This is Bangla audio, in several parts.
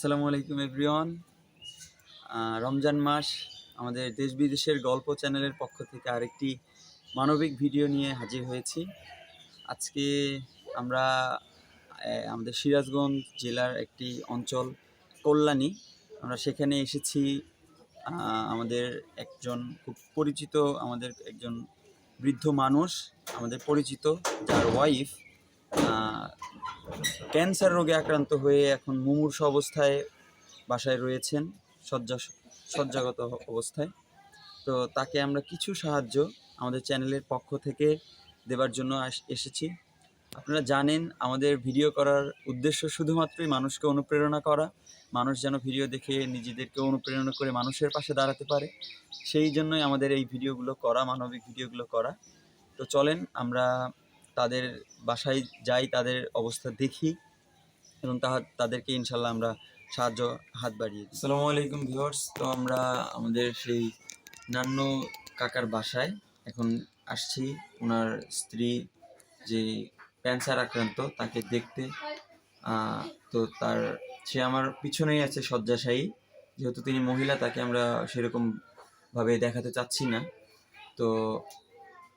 আসসালামু আলাইকুম এভরিওয়ান রমজান মাস আমাদের দেশ বিদেশের গল্প চ্যানেলের পক্ষ থেকে আরেকটি মানবিক ভিডিও নিয়ে হাজির হয়েছি। আজকে আমরা আমাদের সিরাজগঞ্জ জেলার একটি অঞ্চল কল্যাণী। আমরা সেখানে এসেছি আমাদের একজন খুব পরিচিত, আমাদের একজন বৃদ্ধ মানুষ, আমাদের পরিচিত, যার ওয়াইফ ক্যান্সার রোগে আক্রান্ত হয়ে এখন মুমূর্ষ অবস্থায় বাসায় রয়েছেন, শয্যা, শয্যাগত অবস্থায়। তো তাকে আমরা কিছু সাহায্য আমাদের চ্যানেলের পক্ষ থেকে দেবার জন্য এসেছি। আপনারা জানেন, আমাদের ভিডিও করার উদ্দেশ্য শুধুমাত্রই মানুষকে অনুপ্রেরণা করা। মানুষ যেন ভিডিও দেখে নিজেদেরকে অনুপ্রেরণা করে মানুষের পাশে দাঁড়াতে পারে। সেই জন্যই আমাদের এই ভিডিওগুলো করা, মানবিক ভিডিওগুলো করা। তো চলেন, আমরা তাদের বাসায় যাই, তাদের অবস্থা দেখি এবং তাহা, তাদেরকে ইনশাল্লাহ আমরা সাহায্য, হাত বাড়িয়ে দিই। আসসালামু আলাইকুম ভিউয়ার্স, তো আমরা আমাদের সেই নান্ন কাকার বাসায় এখন আসছি। ওনার স্ত্রী যে ক্যান্সার আক্রান্ত, তাকে দেখতে তো তার, সে আমার পিছনেই আছে শয্যাশায়ী। যেহেতু তিনি মহিলা, তাকে আমরা সেরকম ভাবে দেখাতে চাচ্ছি না। তো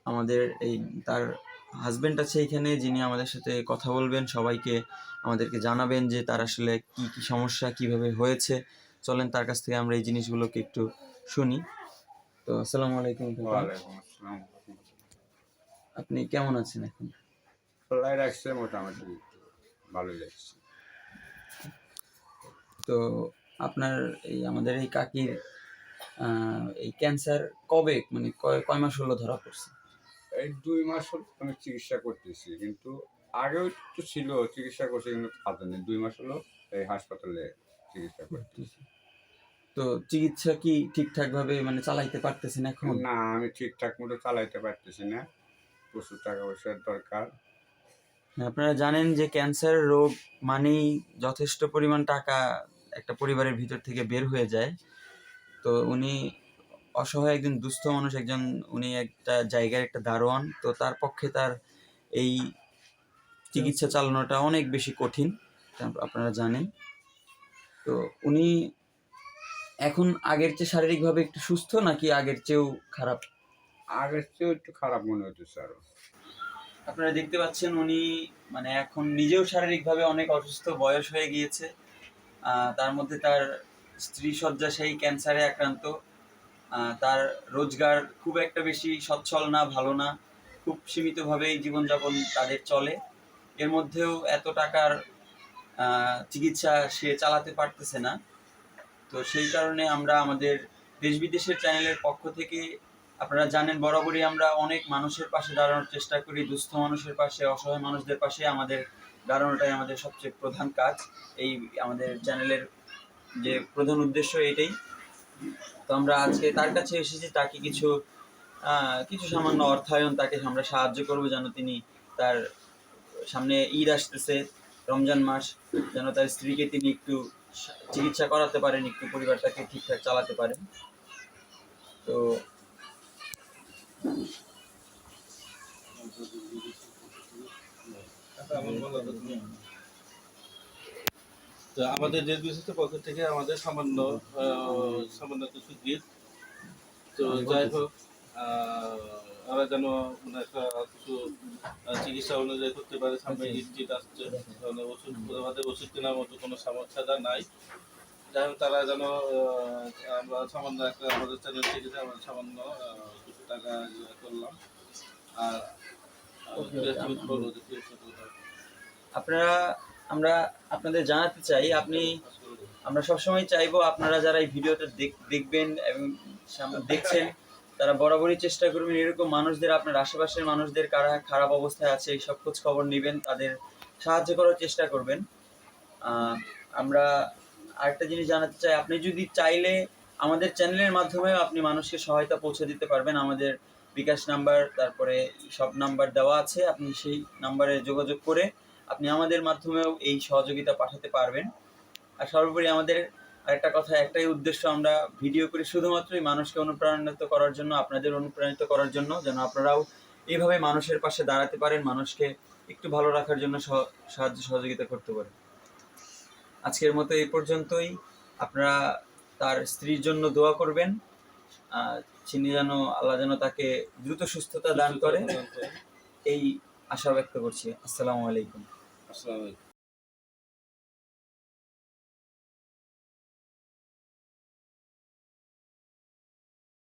আমাদের এই, তার হাজবেন্ড আছে এখানে যিনি আমাদের সাথে কথা বলবেন সবাইকে আমাদেরকে জানাবেন যে তার আসলে কি কি সমস্যা কীভাবে হয়েছে। চলেন তার কাছ থেকে আমরা এই জিনিসগুলোকে একটু শুনি। তো আসসালামু আলাইকুম আপনি কেমন আছেন এখন? খোলাই রাখছে মোটামুটি ভালোই লাগছে। তো আপনার এই আমাদের এই কাকির আহ, এই ক্যান্সার কবে মানে কয় কয় মাস হলো ধরা পড়ছে? এই দুই মাস হলো আমি চিকিৎসা করতেছি কিন্তু আগেও তো ছিল চিকিৎসা করছি কিন্তু খাতে নেই। দুই মাস হলো এই হাসপাতালে চিকিৎসা করতেছি। তো চিকিৎসা কি ঠিকঠাক ভাবে মানে চালাইতে পারতেছেন এখন? না আমি ঠিকঠাক মতো চালাইতে পারতেছি না। প্রচুর টাকা পয়সার দরকার। হ্যাঁ, আপনারা জানেন যে ক্যান্সার রোগ মানেই যথেষ্ট পরিমাণ টাকা একটা পরিবারের ভিতর থেকে বের হয়ে যায়। তো উনি অসহায় একজন দুস্থ মানুষ একজন উনি একটা জায়গার একটা দারোয়ান তো তার পক্ষে তার এই চিকিৎসা চালানোটা অনেক বেশি কঠিন আপনারা জানেন। তো উনি এখন আগের চেয়ে শারীরিকভাবে একটু সুস্থ নাকি আগের চেয়েও খারাপ? আগের চেয়েও একটু খারাপ মনে হতেছে আরও। আপনারা দেখতে পাচ্ছেন উনি মানে এখন নিজেও শারীরিকভাবে অনেক অসুস্থ বয়স হয়ে গিয়েছে। তার মধ্যে তার স্ত্রী শয্যাশায়ী ক্যান্সারে আক্রান্ত। তার রোজগার খুব একটা বেশি সচ্ছল না, ভালো না। খুব সীমিতভাবেই জীবনযাপন তাদের চলে। এর মধ্যেও এত টাকার চিকিৎসা সে চালাতে পারতেছে না। তো সেই কারণে আমরা আমাদের দেশ বিদেশের চ্যানেলের পক্ষ থেকে আপনারা জানেন, বরাবরই আমরা অনেক মানুষের পাশে দাঁড়ানোর চেষ্টা করি। দুস্থ মানুষের পাশে, অসহায় মানুষদের পাশে আমাদের দাঁড়ানোটাই আমাদের সবচেয়ে প্রধান কাজ। এই আমাদের চ্যানেলের যে প্রধান উদ্দেশ্য এটাই। তো আমরা আজকে তার কাছে এসেছি, তাকে কিছু কিছু সামান্য অর্থায়ন তাকে আমরা সাহায্য করব যেন তিনি তার সামনে ঈদ আসতেছে, রমজান মাস, যেন তার স্ত্রীকে তিনি একটু চিকিৎসা করাতে পারেন, একটু পরিবারটাকে ঠিকঠাক চালাতে পারেন। তো তো আমাদের দেশ বিদেশের পক্ষ থেকে আমাদের সামান্য সামান্য কিছু গিফট তো যাই হোক আহ, ওরা যেন মানে একটা কিছু চিকিৎসা অনুযায়ী করতে পারে সামনে ঈদ টিদ আসছে তাহলে ওষুধ আমাদের ওষুধ কেনার মতো কোনো সামর্থ্যতা নাই। যাই হোক তারা যেন আমরা সামান্য একটা আমাদের চ্যানেল থেকে আমরা সামান্য কিছু টাকা ইয়ে করলাম। আর হয়। আপনারা আমরা আপনাদের জানাতে চাই, আপনি, আমরা সবসময় চাইব আপনারা যারা এই ভিডিওটা দেখ- দেখবেন এবং দেখছেন, তারা বরাবরই চেষ্টা করবেন এরকম মানুষদের, আপনার আশেপাশের মানুষদের কারা, খারাপ অবস্থায় আছে সব খোঁজ খবর নেবেন, তাদের সাহায্য করার চেষ্টা করবেন। আমরা আরেকটা জিনিস জানাতে চাই, আপনি যদি চাইলে আমাদের চ্যানেলের মাধ্যমেও আপনি মানুষকে সহায়তা পৌঁছে দিতে পারবেন। আমাদের বিকাশ নাম্বার, তারপরে সব নাম্বার দেওয়া আছে, আপনি সেই নাম্বারে যোগাযোগ করে আপনি আমাদের মাধ্যমেও এই সহযোগিতা পাঠাতে পারবেন। আর সর্বোপরি আমাদের আরেকটা কথা একটাই উদ্দেশ্য আমরা ভিডিও করে শুধুমাত্রই মানুষকে অনুপ্রাণিত করার জন্য আপনাদের অনুপ্রাণিত করার জন্য যেন আপনারাও এইভাবে মানুষের পাশে দাঁড়াতে পারেন মানুষকে একটু ভালো রাখার জন্য সাহায্য সহযোগিতা করতে পারেন। আজকের মতো এই পর্যন্তই। আপনারা তার স্ত্রীর জন্য দোয়া করবেন। তিনি যেন আল্লাহ যেন তাকে দ্রুত সুস্থতা দান করে। এই আশা ব্যক্ত করছি। আসসালামু আলাইকুম। আসসালামু আলাইকুম